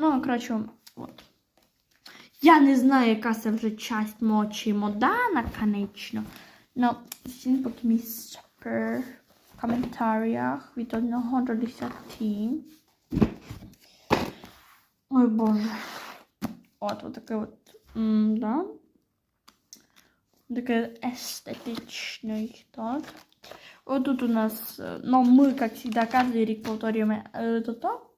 Ну, коротше, от. Я не знаю, яка це вже часть мочі модана, конечно. Ну, всім поки мій супер в коментарях від 1 до 10. Ой, боже. От, от такий от. М, да. Такий естетичний тот. Вот тут у нас, э, но мы, как всегда, каждый рік повторюємо э, то то. Э,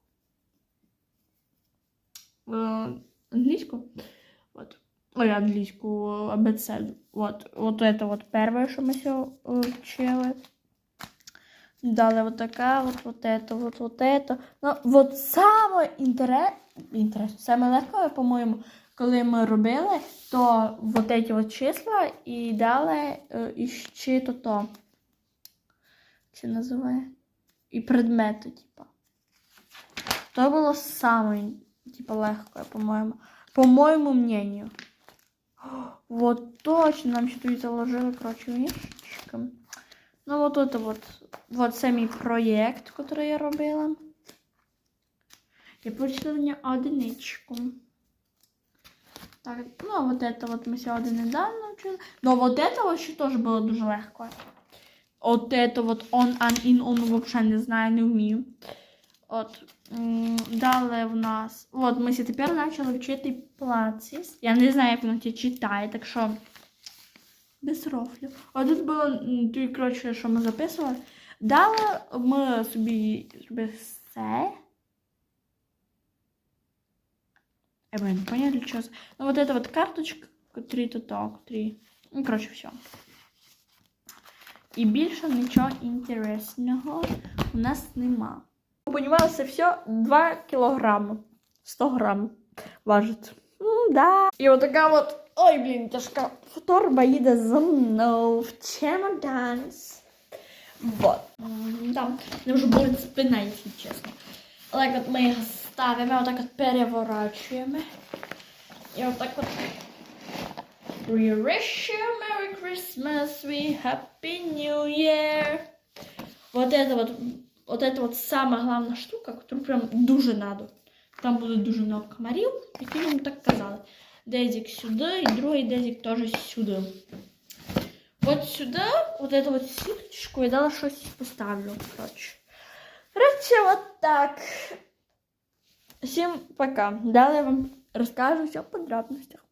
английскую. Вот. Ой, английскую абецеду. Вот. Вот это вот первое, что мы сегодня вчили. Далі вот така, вот, вот это, вот, вот это. Ну, вот саме інтерес, інтерес, саме легко, по-моєму, коли ми робили, то вот эти вот числа і дали е, іще то то. Це називає? І предмети, типа. То було саме, типа, легко, по-моєму. По моєму мнению. Вот точно, нам ще тут заложили, короче, мішечки. Ну, вот это вот, вот це мій проєкт, який я робила. Я получила на нього одиничку. Так, ну, а вот это вот мы сьогодні недавно вчили. Но вот это вот ще теж було дуже легко. От это вот on, an, in, on вообще не знаю, не вмію. От. Далі в нас. От, ми сі тепер почали вчити плацис. Я не знаю, як воно ті читає, так що. Без рофлів. А тут було ті, коротше, що ми записували. Далі ми собі зробили все. Я блин, не поняли, что. Ну, вот эта вот карточка, три то так, три. Ну, коротше, все. І більше нічого інтересного у нас нема. Понімали, це все 2 кілограми. 100 грам важить. Да. І отака от, ой, блін, тяжка торба їде за мною в чемоданс. Вот. М, Там не вже болить спина, якщо чесно. Але от ми його ставимо, отак от переворачуємо. І отак от We wish you Merry Christmas, we Happy New Year. Вот это вот, вот это вот самая главная штука, которую прям дуже надо. Там буде дуже много комарів, які нам так казали. Дезик сюди, і другий дезик теж сюди. Вот сюди, вот эту вот сіточку я дала щось поставлю, короче. Короче, вот так. Всім пока. Далі я вам розкажу все в подробностях.